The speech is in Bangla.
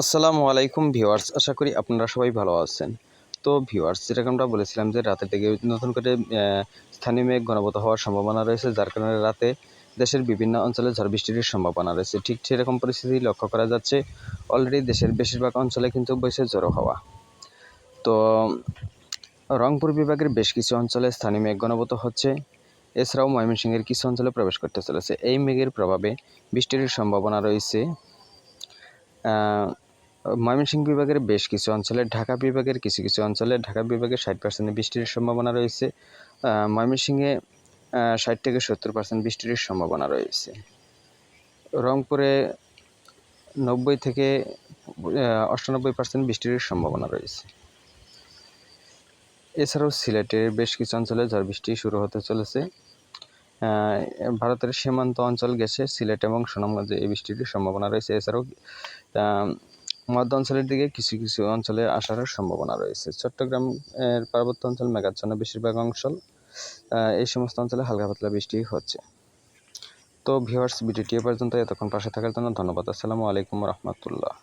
আসসালামু আলাইকুম ভিউয়ার্স, আশা করি আপনারা সবাই ভালো আছেন। তো ভিউয়ার্স যেরকম আমরা বলেছিলাম যে রাতের দিকে নতুন করে স্থানীয় মেঘ ঘনবত হওয়ার সম্ভাবনা রয়েছে, যার কারণে রাতে দেশের বিভিন্ন অঞ্চলে ঝড় বৃষ্টির সম্ভাবনা রয়েছে। ঠিক সেরকম পরিস্থিতি লক্ষ্য করা যাচ্ছে, অলরেডি দেশের বেশিরভাগ অঞ্চলে কিন্তু বইছে জড়ো হওয়া। তো রংপুর বিভাগের বেশ কিছু অঞ্চলে স্থানীয় মেঘ ঘনবত হচ্ছে, এছাড়াও ময়মনসিংহের কিছু অঞ্চলে প্রবেশ করতে চলেছে। এই মেঘের প্রভাবে বৃষ্টির সম্ভাবনা রয়েছে। ময়মনসিংহ বিভাগের বেশ কিছু অঞ্চলে, ঢাকা বিভাগের কিছু কিছু অঞ্চলে, ঢাকা বিভাগে ষাট পার্সেন্ট বৃষ্টির সম্ভাবনা রয়েছে। ময়মনসিংহে ষাট থেকে সত্তর পার্সেন্ট বৃষ্টির সম্ভাবনা রয়েছে। রংপুরে নব্বই থেকে অষ্টানব্বই পার্সেন্ট বৃষ্টির সম্ভাবনা রয়েছে। এছাড়াও সিলেটের বেশ কিছু অঞ্চলে ঝড় বৃষ্টি শুরু হতে চলেছে। ভারতের সীমান্ত অঞ্চল গেছে, সিলেট এবং সুনামগঞ্জে এই বৃষ্টির সম্ভাবনা রয়েছে। এছাড়াও মধ্য অঞ্চলের দিকে কিছু কিছু অঞ্চলে আসার সম্ভাবনা রয়েছে। চট্টগ্রাম, এর পার্বত্য অঞ্চল মেঘাচ্ছন্ন বেশিরভাগ অংশ এই সমস্ত অঞ্চলে হালকা পাতলা বৃষ্টি হচ্ছে। তো ভিউয়ার্স ভিডিওটি এ পর্যন্ত। এতক্ষণ পাশে থাকার জন্য ধন্যবাদ। আসসালামু আলাইকুম রহমতুল্লাহ।